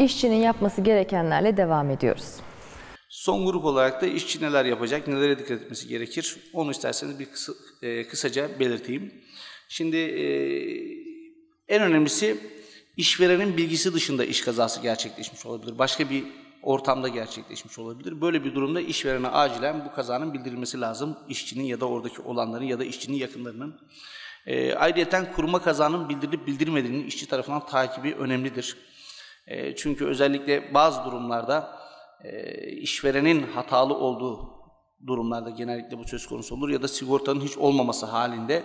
İşçinin yapması gerekenlerle devam ediyoruz. Son grup olarak da işçi neler yapacak, nelere dikkat etmesi gerekir? Onu isterseniz bir kısa, e, kısaca belirteyim. Şimdi e, en önemlisi işverenin bilgisi dışında iş kazası gerçekleşmiş olabilir. Başka bir ortamda gerçekleşmiş olabilir. Böyle bir durumda işverene acilen bu kazanın bildirilmesi lazım. İşçinin ya da oradaki olanların ya da işçinin yakınlarının. E, ayrıca kuruma kazanın bildirilip bildirilmediğinin işçi tarafından takibi önemlidir. E, çünkü özellikle bazı durumlarda e, işverenin hatalı olduğu durumlarda genellikle bu söz konusu olur ya da sigortanın hiç olmaması halinde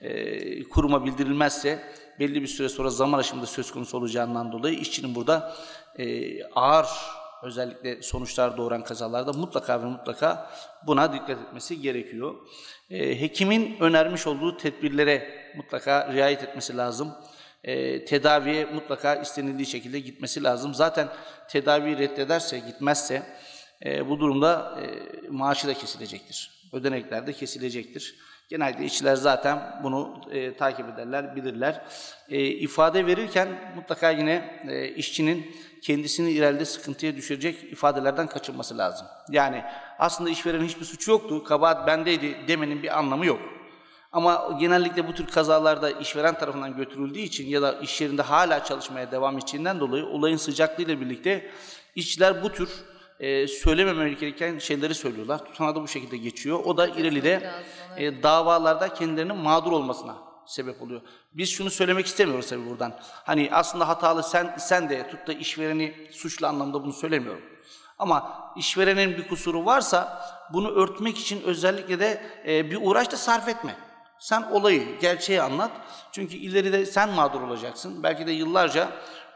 e, kuruma bildirilmezse belli bir süre sonra zaman aşımında söz konusu olacağından dolayı işçinin burada e, ağır özellikle sonuçlar doğuran kazalarda mutlaka ve mutlaka buna dikkat etmesi gerekiyor. E, hekimin önermiş olduğu tedbirlere mutlaka riayet etmesi lazım. E, tedaviye mutlaka istenildiği şekilde gitmesi lazım. Zaten tedaviyi reddederse, gitmezse e, bu durumda e, maaşı da kesilecektir. Ödenekler de kesilecektir. Genellikle işçiler zaten bunu e, takip ederler, bilirler. E, ifade verirken mutlaka yine e, işçinin kendisini ileride sıkıntıya düşürecek ifadelerden kaçınması lazım. Yani aslında işverenin hiçbir suçu yoktu, kabahat bendeydi demenin bir anlamı yok. Ama genellikle bu tür kazalarda işveren tarafından götürüldüğü için ya da iş yerinde hala çalışmaya devam ettiğinden dolayı olayın sıcaklığıyla birlikte işçiler bu tür e, söylememeli gereken şeyleri söylüyorlar. Tutanağı da bu şekilde geçiyor. O da ileride e, davalarda kendilerinin mağdur olmasına sebep oluyor. Biz şunu söylemek istemiyoruz tabii buradan. Hani aslında hatalı sen sen de tut da işvereni suçlu anlamda bunu söylemiyorum. Ama işverenin bir kusuru varsa bunu örtmek için özellikle de e, bir uğraş da sarf etme. Sen olayı, gerçeği anlat. Çünkü ileride sen mağdur olacaksın. Belki de yıllarca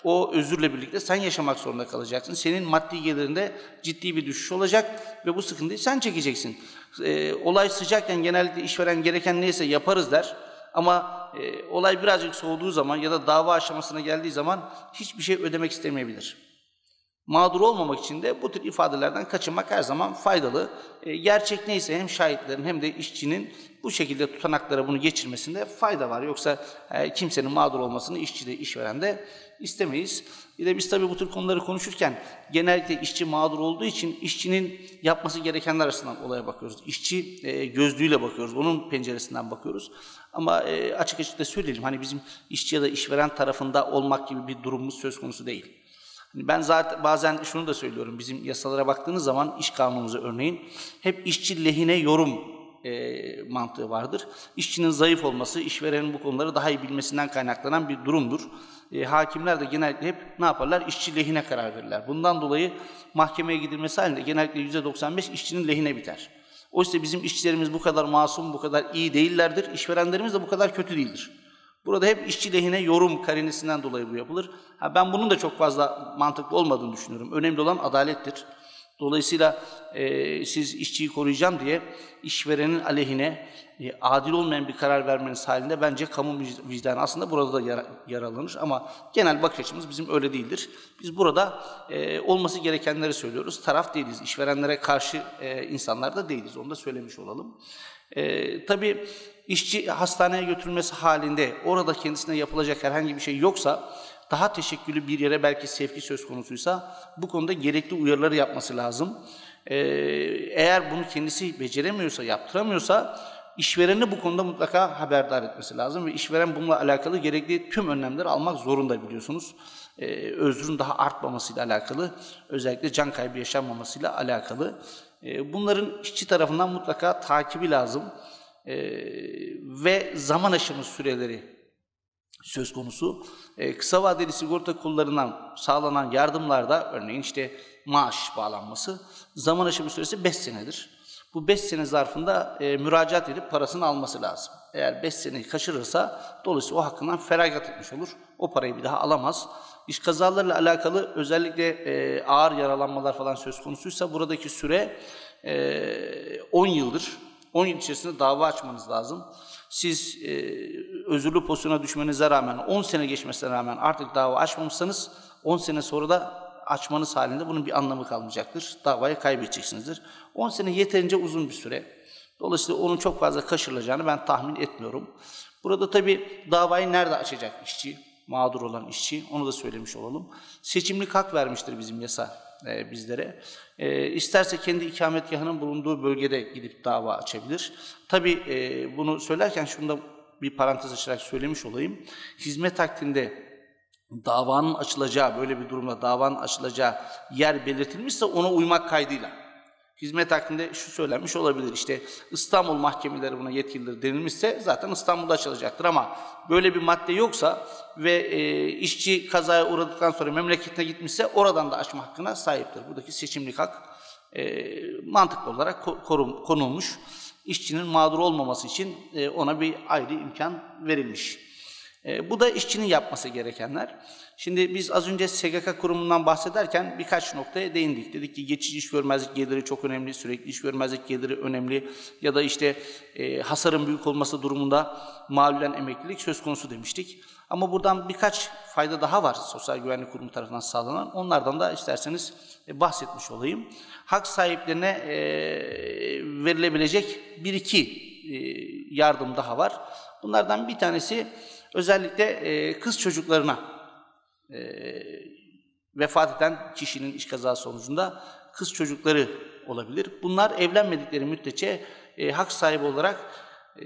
o özürle birlikte sen yaşamak zorunda kalacaksın. Senin maddi gelirinde ciddi bir düşüş olacak ve bu sıkıntıyı sen çekeceksin. E, olay sıcakken genellikle işveren gereken neyse yaparız der. Ama e, olay birazcık soğuduğu zaman ya da dava aşamasına geldiği zaman hiçbir şey ödemek istemeyebilir. Mağdur olmamak için de bu tür ifadelerden kaçınmak her zaman faydalı. E, gerçek neyse hem şahitlerin hem de işçinin bu şekilde tutanaklara bunu geçirmesinde fayda var. Yoksa e, kimsenin mağdur olmasını işçi de işveren de istemeyiz. Bir de biz tabii bu tür konuları konuşurken genellikle işçi mağdur olduğu için işçinin yapması gerekenler arasından olaya bakıyoruz. İşçi e, gözlüğüyle bakıyoruz, onun penceresinden bakıyoruz. Ama e, açık açık da söyleyelim hani bizim işçi ya da işveren tarafında olmak gibi bir durumumuz söz konusu değil. Ben zaten bazen şunu da söylüyorum. Bizim yasalara baktığınız zaman iş kanunumuza örneğin hep işçi lehine yorum e, mantığı vardır. İşçinin zayıf olması, işverenin bu konuları daha iyi bilmesinden kaynaklanan bir durumdur. E, hakimler de genellikle hep ne yaparlar? İşçi lehine karar verirler. Bundan dolayı mahkemeye gidilmesi halinde genellikle %95 işçinin lehine biter. Oysa bizim işçilerimiz bu kadar masum, bu kadar iyi değillerdir. İşverenlerimiz de bu kadar kötü değildir. Burada hep işçi lehine yorum karinesinden dolayı bu yapılır. Ha, ben bunun da çok fazla mantıklı olmadığını düşünüyorum. Önemli olan adalettir. Dolayısıyla e, siz işçiyi koruyacağım diye işverenin aleyhine e, adil olmayan bir karar vermeniz halinde bence kamu vicdanı aslında burada da yara, yaralanır. Ama genel bakış açımız bizim öyle değildir. Biz burada e, olması gerekenleri söylüyoruz. Taraf değiliz. İşverenlere karşı e, insanlar da değiliz. Onu da söylemiş olalım. E, tabii işçi hastaneye götürülmesi halinde orada kendisine yapılacak herhangi bir şey yoksa daha teşekküllü bir yere belki sevki söz konusuysa bu konuda gerekli uyarıları yapması lazım. Ee, eğer bunu kendisi beceremiyorsa, yaptıramıyorsa işvereni bu konuda mutlaka haberdar etmesi lazım ve işveren bununla alakalı gerekli tüm önlemleri almak zorunda biliyorsunuz. Ee, özrün daha artmamasıyla alakalı, özellikle can kaybı yaşanmamasıyla alakalı. Ee, bunların işçi tarafından mutlaka takibi lazım e, ve zaman aşımı süreleri söz konusu. E, kısa vadeli sigorta kollarından sağlanan yardımlarda örneğin işte maaş bağlanması zaman aşımı süresi 5 senedir. Bu 5 sene zarfında e, müracaat edip parasını alması lazım. Eğer 5 seneyi kaçırırsa dolayısıyla o hakkından feragat etmiş olur. O parayı bir daha alamaz. İş kazalarıyla alakalı özellikle e, ağır yaralanmalar falan söz konusuysa buradaki süre e, 10 yıldır. 10 yıl içerisinde dava açmanız lazım. Siz e, özürlü pozisyona düşmenize rağmen, 10 sene geçmesine rağmen artık dava açmamışsanız 10 sene sonra da açmanız halinde bunun bir anlamı kalmayacaktır. Davayı kaybedeceksinizdir. 10 sene yeterince uzun bir süre. Dolayısıyla onun çok fazla kaçırılacağını ben tahmin etmiyorum. Burada tabii davayı nerede açacak işçi? Mağdur olan işçi. Onu da söylemiş olalım. Seçimlik hak vermiştir bizim yasa e, bizlere. E, isterse kendi ikametgahının bulunduğu bölgede gidip dava açabilir. Tabii e, bunu söylerken şunu da bir parantez açarak söylemiş olayım. Hizmet hakkında davanın açılacağı, böyle bir durumda davanın açılacağı yer belirtilmişse ona uymak kaydıyla. Hizmet hakkında şu söylenmiş olabilir işte İstanbul mahkemeleri buna yetkilidir denilmişse zaten İstanbul'da açılacaktır ama böyle bir madde yoksa ve e, işçi kazaya uğradıktan sonra memleketine gitmişse oradan da açma hakkına sahiptir. Buradaki seçimlik hak e, mantıklı olarak korum, konulmuş. İşçinin mağdur olmaması için e, ona bir ayrı imkan verilmiş. E, bu da işçinin yapması gerekenler. Şimdi biz az önce SGK kurumundan bahsederken birkaç noktaya değindik. Dedik ki geçici iş görmezlik geliri çok önemli, sürekli iş görmezlik geliri önemli ya da işte e, hasarın büyük olması durumunda malulen emeklilik söz konusu demiştik. Ama buradan birkaç fayda daha var Sosyal Güvenlik Kurumu tarafından sağlanan. Onlardan da isterseniz e, bahsetmiş olayım. Hak sahiplerine e, verilebilecek bir iki yardım daha var. Bunlardan bir tanesi özellikle e, kız çocuklarına e, vefat eden kişinin iş kazası sonucunda kız çocukları olabilir. Bunlar evlenmedikleri müddetçe e, hak sahibi olarak e,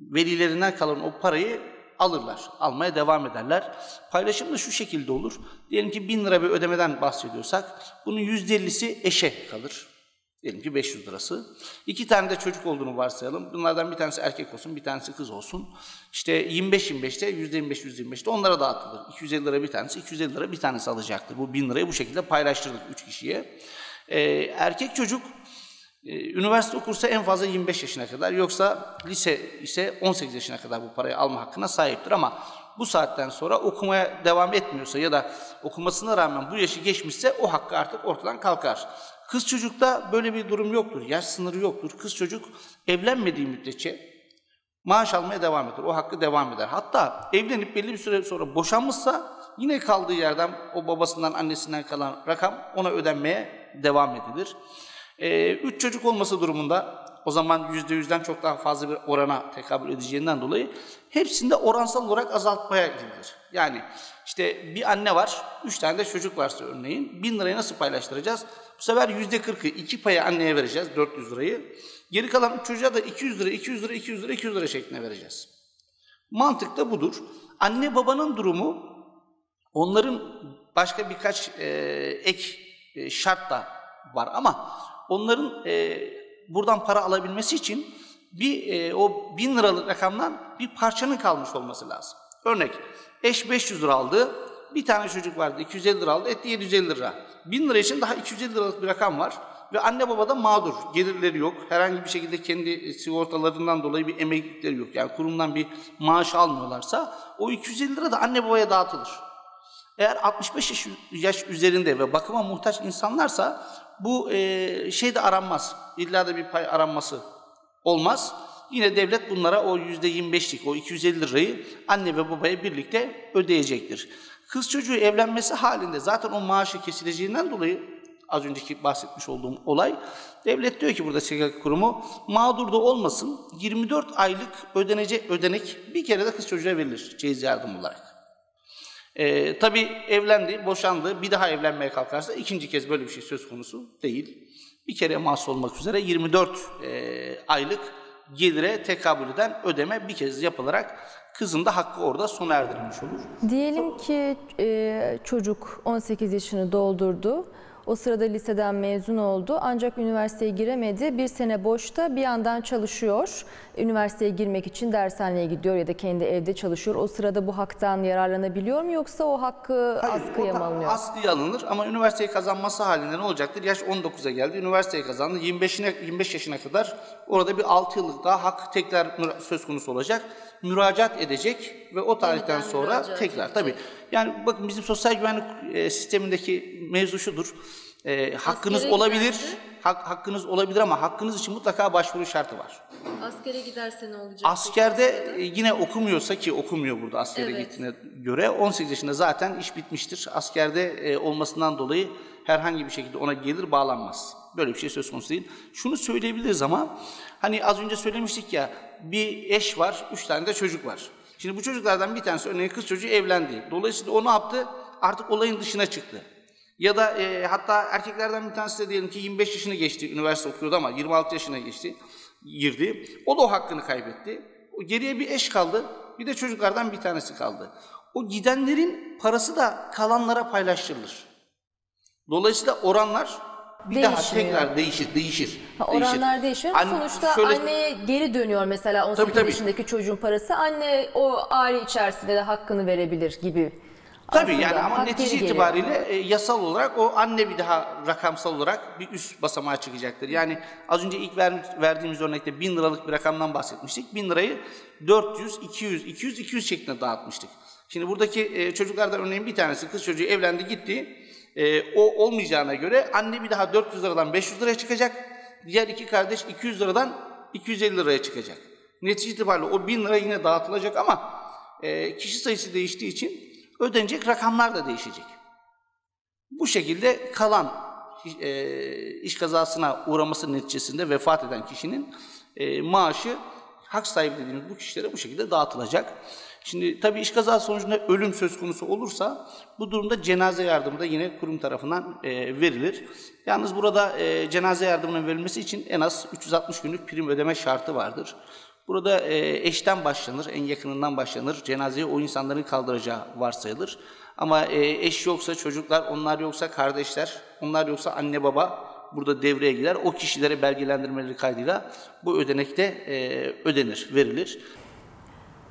velilerinden kalan o parayı alırlar, almaya devam ederler. Paylaşım da şu şekilde olur. Diyelim ki bin lira bir ödemeden bahsediyorsak, bunun yüzde ellisi eşe kalır. Diyelim ki 500 lirası. İki tane de çocuk olduğunu varsayalım. Bunlardan bir tanesi erkek olsun, bir tanesi kız olsun. İşte 25-25'te, %25, %25'te onlara dağıtılır. 250 lira bir tanesi, 250 lira bir tanesi alacaktır. Bu 1000 lirayı bu şekilde paylaştırdık 3 kişiye. Ee, erkek çocuk e, üniversite okursa en fazla 25 yaşına kadar, yoksa lise ise 18 yaşına kadar bu parayı alma hakkına sahiptir. Ama bu saatten sonra okumaya devam etmiyorsa ya da okumasına rağmen bu yaşı geçmişse o hakkı artık ortadan kalkar. Kız çocukta böyle bir durum yoktur. Yaş sınırı yoktur. Kız çocuk evlenmediği müddetçe maaş almaya devam eder. O hakkı devam eder. Hatta evlenip belli bir süre sonra boşanmışsa yine kaldığı yerden o babasından annesinden kalan rakam ona ödenmeye devam edilir. Ee, üç çocuk olması durumunda o zaman yüzde yüzden çok daha fazla bir orana tekabül edeceğinden dolayı hepsinde oransal olarak azaltmaya gidilir. Yani işte bir anne var, üç tane de çocuk varsa örneğin bin lirayı nasıl paylaştıracağız? Bu sefer yüzde kırkı iki paya anneye vereceğiz 400 lirayı. Geri kalan üç çocuğa da 200 lira, 200 lira, 200 lira, 200 lira şeklinde vereceğiz. Mantık da budur. Anne babanın durumu onların başka birkaç e, ek e, şart da var ama onların e, buradan para alabilmesi için bir e, o bin liralık rakamdan bir parçanın kalmış olması lazım. Örnek eş 500 lira aldı, bir tane çocuk vardı 250 lira aldı, etti 750 lira. 1000 lira için daha 250 liralık bir rakam var ve anne baba da mağdur. Gelirleri yok. Herhangi bir şekilde kendi sigortalarından dolayı bir emeklilikleri yok. Yani kurumdan bir maaş almıyorlarsa o 250 lira da anne babaya dağıtılır. Eğer 65 yaş, üzerinde ve bakıma muhtaç insanlarsa bu e, şey de aranmaz. İlla da bir pay aranması olmaz. Yine devlet bunlara o %25'lik o 250 lirayı anne ve babaya birlikte ödeyecektir. Kız çocuğu evlenmesi halinde zaten o maaşı kesileceğinden dolayı az önceki bahsetmiş olduğum olay devlet diyor ki burada SGK kurumu mağdur da olmasın 24 aylık ödenecek ödenek bir kere de kız çocuğa verilir ceyiz yardım olarak. Ee, tabii evlendi, boşandı, bir daha evlenmeye kalkarsa ikinci kez böyle bir şey söz konusu değil. Bir kere mahsus olmak üzere 24 e, aylık gelire tekabül eden ödeme bir kez yapılarak kızın da hakkı orada sona erdirilmiş olur. Diyelim ki e, çocuk 18 yaşını doldurdu. O sırada liseden mezun oldu ancak üniversiteye giremedi. Bir sene boşta bir yandan çalışıyor. Üniversiteye girmek için dershaneye gidiyor ya da kendi evde çalışıyor. O sırada bu haktan yararlanabiliyor mu yoksa o hakkı Hayır, askıya mı alınıyor? Askıya alınır ama üniversiteyi kazanması halinde ne olacaktır? Yaş 19'a geldi, üniversiteyi kazandı. 25'ine 25 yaşına kadar orada bir 6 yıllık daha hak tekrar söz konusu olacak. Müracaat edecek ve o tarihten Yeniden sonra tekrar edecek. tabii. Yani bakın bizim sosyal güvenlik e, sistemindeki mevzu şudur. E, hakkınız Askere olabilir. giderse? Hak, hakkınız olabilir ama hakkınız için mutlaka başvuru şartı var. Askere giderse ne olacak? Askerde e, yine okumuyorsa ki okumuyor burada askere Evet. gittiğine göre 18 yaşında zaten iş bitmiştir. Askerde e, olmasından dolayı herhangi bir şekilde ona gelir bağlanmaz. Böyle bir şey söz konusu değil. Şunu söyleyebiliriz ama hani az önce söylemiştik ya bir eş var, üç tane de çocuk var. Şimdi bu çocuklardan bir tanesi örneğin kız çocuğu evlendi. Dolayısıyla o ne yaptı? Artık olayın dışına çıktı. Ya da e, hatta erkeklerden bir tanesi de diyelim ki 25 yaşını geçti, üniversite okuyordu ama 26 yaşına geçti, girdi. O da o hakkını kaybetti. Geriye bir eş kaldı, bir de çocuklardan bir tanesi kaldı. O gidenlerin parası da kalanlara paylaştırılır. Dolayısıyla oranlar bir daha Değişmiyor. tekrar değişir, değişir. Ha, değişir. oranlar değişiyor. Anne- Sonuçta şöyle- anneye geri dönüyor mesela 18 Tabii, tabii. yaşındaki çocuğun parası. Anne o aile içerisinde de hakkını verebilir gibi. Tabii Aslında yani ama hak netice geri geliyor. itibariyle e, yasal olarak o anne bir daha rakamsal olarak bir üst basamağa çıkacaktır. Yani az önce ilk ver- verdiğimiz örnekte 1000 liralık bir rakamdan bahsetmiştik. 1000 lirayı 400, 200, 200, 200 şeklinde dağıtmıştık. Şimdi buradaki e, çocuklardan örneğin bir tanesi kız çocuğu evlendi gitti. E, o olmayacağına göre anne bir daha 400 liradan 500 liraya çıkacak. Diğer iki kardeş 200 liradan 250 liraya çıkacak. Netice itibariyle o 1000 lira yine dağıtılacak ama e, kişi sayısı değiştiği için ödenecek rakamlar da değişecek. Bu şekilde kalan e, iş kazasına uğraması neticesinde vefat eden kişinin e, maaşı hak sahibi dediğimiz bu kişilere bu şekilde dağıtılacak. Şimdi tabii iş kazası sonucunda ölüm söz konusu olursa bu durumda cenaze yardımı da yine kurum tarafından e, verilir. Yalnız burada e, cenaze yardımının verilmesi için en az 360 günlük prim ödeme şartı vardır. Burada e, eşten başlanır, en yakınından başlanır. Cenazeyi o insanların kaldıracağı varsayılır. Ama e, eş yoksa çocuklar, onlar yoksa kardeşler, onlar yoksa anne baba burada devreye girer. O kişilere belgelendirmeleri kaydıyla bu ödenek de e, ödenir, verilir.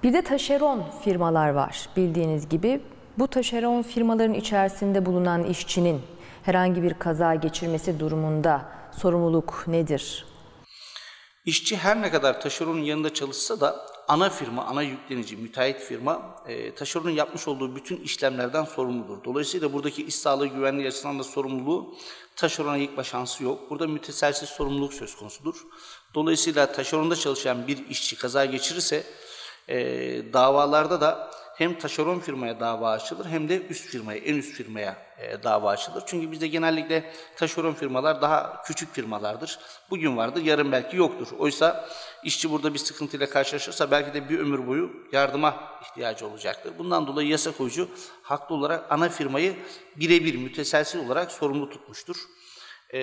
Bir de taşeron firmalar var bildiğiniz gibi. Bu taşeron firmaların içerisinde bulunan işçinin herhangi bir kaza geçirmesi durumunda sorumluluk nedir? İşçi her ne kadar taşeronun yanında çalışsa da ana firma, ana yüklenici, müteahhit firma e, taşeronun yapmış olduğu bütün işlemlerden sorumludur. Dolayısıyla buradaki iş sağlığı güvenliği açısından da sorumluluğu taşerona yıkma şansı yok. Burada müteselsiz sorumluluk söz konusudur. Dolayısıyla taşeronda çalışan bir işçi kaza geçirirse e, davalarda da hem taşeron firmaya dava açılır hem de üst firmaya, en üst firmaya e, dava açılır. Çünkü bizde genellikle taşeron firmalar daha küçük firmalardır. Bugün vardır, yarın belki yoktur. Oysa işçi burada bir sıkıntıyla karşılaşırsa belki de bir ömür boyu yardıma ihtiyacı olacaktır. Bundan dolayı yasa koyucu haklı olarak ana firmayı birebir müteselsiz olarak sorumlu tutmuştur. E,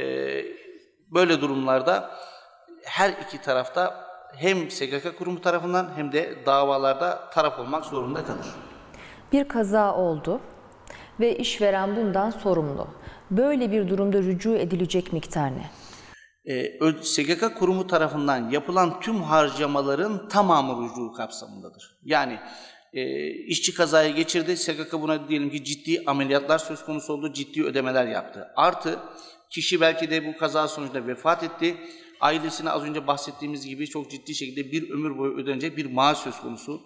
böyle durumlarda her iki tarafta hem SGK kurumu tarafından hem de davalarda taraf olmak zorunda kalır. Bir kaza oldu ve işveren bundan sorumlu. Böyle bir durumda rücu edilecek miktar ne? Ee, SGK kurumu tarafından yapılan tüm harcamaların tamamı rücu kapsamındadır. Yani e, işçi kazayı geçirdi, SGK buna diyelim ki ciddi ameliyatlar söz konusu oldu, ciddi ödemeler yaptı. Artı kişi belki de bu kaza sonucunda vefat etti. Ailesine az önce bahsettiğimiz gibi çok ciddi şekilde bir ömür boyu ödenecek bir maaş söz konusu.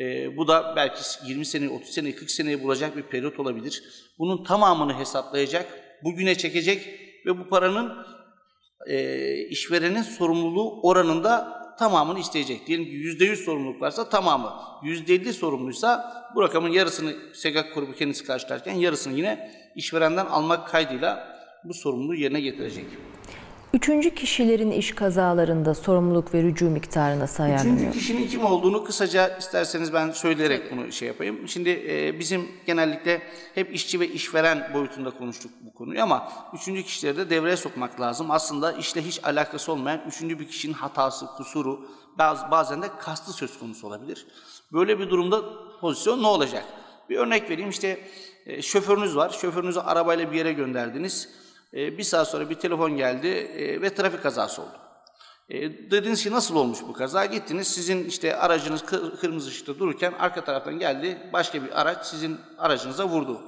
Ee, bu da belki 20 sene, 30 sene, 40 seneyi bulacak bir periyot olabilir. Bunun tamamını hesaplayacak, bugüne çekecek ve bu paranın e, işverenin sorumluluğu oranında tamamını isteyecek. Diyelim ki %100 sorumluluk varsa tamamı, %50 sorumluysa bu rakamın yarısını SGK grubu kendisi karşılarken yarısını yine işverenden almak kaydıyla bu sorumluluğu yerine getirecek. Üçüncü kişilerin iş kazalarında sorumluluk ve rücu miktarı nasıl ayarlanıyor? Üçüncü kişinin kim olduğunu kısaca isterseniz ben söyleyerek bunu şey yapayım. Şimdi e, bizim genellikle hep işçi ve işveren boyutunda konuştuk bu konuyu ama üçüncü kişileri de devreye sokmak lazım. Aslında işle hiç alakası olmayan üçüncü bir kişinin hatası, kusuru, baz- bazen de kastı söz konusu olabilir. Böyle bir durumda pozisyon ne olacak? Bir örnek vereyim işte e, şoförünüz var. Şoförünüzü arabayla bir yere gönderdiniz. E, bir saat sonra bir telefon geldi e, ve trafik kazası oldu. E, dediniz ki nasıl olmuş bu kaza? Gittiniz sizin işte aracınız kır- kırmızı ışıkta dururken arka taraftan geldi başka bir araç sizin aracınıza vurdu.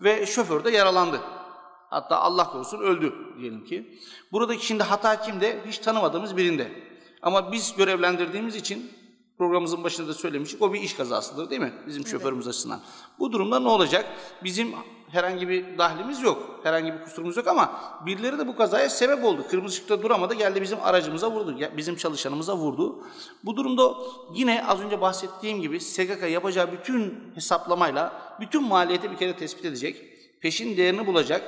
Ve şoför de yaralandı. Hatta Allah korusun öldü diyelim ki. Buradaki şimdi hata kimde? Hiç tanımadığımız birinde. Ama biz görevlendirdiğimiz için programımızın başında da söylemiştik. O bir iş kazasıdır değil mi? Bizim şoförümüz açısından. Bu durumda ne olacak? Bizim herhangi bir dahlimiz yok. Herhangi bir kusurumuz yok ama birileri de bu kazaya sebep oldu. Kırmızı ışıkta duramadı geldi bizim aracımıza vurdu. Bizim çalışanımıza vurdu. Bu durumda yine az önce bahsettiğim gibi SGK yapacağı bütün hesaplamayla bütün maliyeti bir kere tespit edecek. Peşin değerini bulacak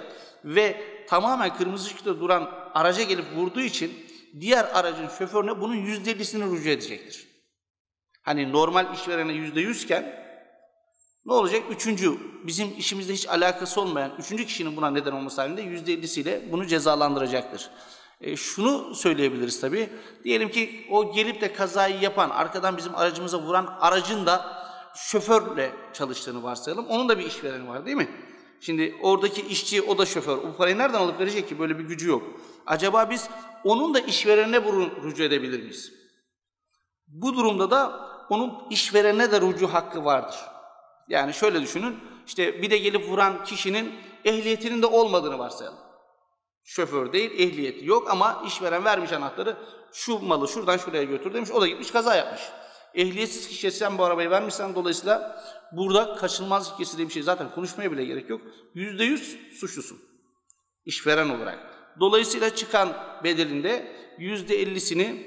ve tamamen kırmızı ışıkta duran araca gelip vurduğu için diğer aracın şoförüne bunun %50'sini rücu edecektir. Hani normal işverene yüzde yüzken ne olacak? Üçüncü, bizim işimizde hiç alakası olmayan üçüncü kişinin buna neden olması halinde yüzde ellisiyle bunu cezalandıracaktır. E, şunu söyleyebiliriz tabii. Diyelim ki o gelip de kazayı yapan, arkadan bizim aracımıza vuran aracın da şoförle çalıştığını varsayalım. Onun da bir işvereni var değil mi? Şimdi oradaki işçi o da şoför. O parayı nereden alıp verecek ki? Böyle bir gücü yok. Acaba biz onun da işverenine bunu rücu edebilir miyiz? Bu durumda da onun işverene de rucu hakkı vardır. Yani şöyle düşünün, işte bir de gelip vuran kişinin ehliyetinin de olmadığını varsayalım. Şoför değil, ehliyeti yok ama işveren vermiş anahtarı, şu malı şuradan şuraya götür demiş, o da gitmiş kaza yapmış. Ehliyetsiz kişiye sen bu arabayı vermişsen dolayısıyla burada kaçınılmaz ilkesi diye bir şey zaten konuşmaya bile gerek yok. Yüzde yüz suçlusun. İşveren olarak. Dolayısıyla çıkan bedelinde yüzde ellisini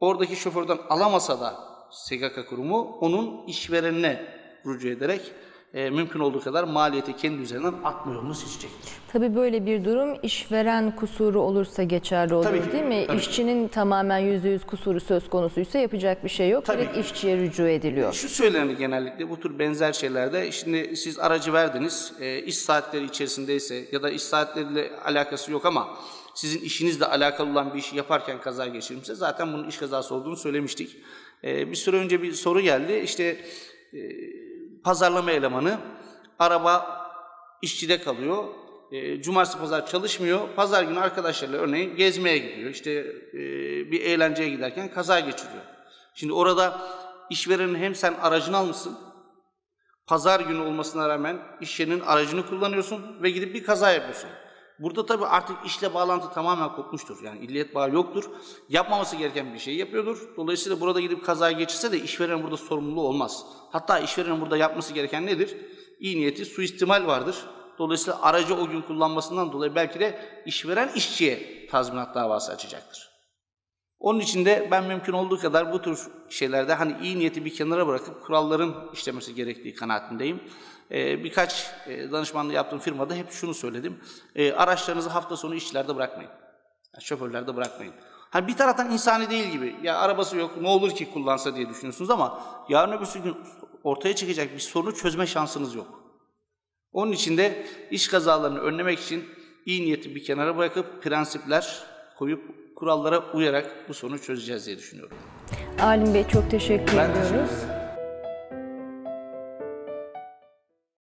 oradaki şoförden alamasa da SGK kurumu onun işverenine rücu ederek e, mümkün olduğu kadar maliyeti kendi üzerinden atma yolunu seçecektir. Tabii böyle bir durum işveren kusuru olursa geçerli olur Tabii ki, değil mi? tabii. İşçinin tamamen %100 kusuru söz konusuysa yapacak bir şey yok. Tabii Direkt işçiye rücu ediliyor. Şu söylenir genellikle bu tür benzer şeylerde şimdi siz aracı verdiniz e, iş saatleri içerisindeyse ya da iş saatleriyle alakası yok ama sizin işinizle alakalı olan bir işi yaparken kaza geçirmişse zaten bunun iş kazası olduğunu söylemiştik. E, bir süre önce bir soru geldi işte e, pazarlama elemanı araba işçide kalıyor. E, cumartesi pazar çalışmıyor. Pazar günü arkadaşlarıyla örneğin gezmeye gidiyor. İşte e, bir eğlenceye giderken kaza geçiriyor. Şimdi orada işverenin hem sen aracını almışsın, pazar günü olmasına rağmen iş yerinin aracını kullanıyorsun ve gidip bir kaza yapıyorsun. Burada tabii artık işle bağlantı tamamen kopmuştur. Yani illiyet bağı yoktur. Yapmaması gereken bir şey yapıyordur. Dolayısıyla burada gidip kaza geçirse de işveren burada sorumluluğu olmaz. Hatta işverenin burada yapması gereken nedir? İyi niyeti suistimal vardır. Dolayısıyla aracı o gün kullanmasından dolayı belki de işveren işçiye tazminat davası açacaktır. Onun için de ben mümkün olduğu kadar bu tür şeylerde hani iyi niyeti bir kenara bırakıp kuralların işlemesi gerektiği kanaatindeyim. Ee, birkaç e, danışmanlığı yaptığım firmada hep şunu söyledim. Ee, araçlarınızı hafta sonu işçilerde bırakmayın. Yani şoförlerde bırakmayın. Hani bir taraftan insani değil gibi. Ya arabası yok ne olur ki kullansa diye düşünüyorsunuz ama yarın öbürsü gün ortaya çıkacak bir sorunu çözme şansınız yok. Onun için de iş kazalarını önlemek için iyi niyeti bir kenara bırakıp prensipler koyup kurallara uyarak bu sorunu çözeceğiz diye düşünüyorum. Alim Bey çok teşekkür Ben ediyoruz. teşekkür.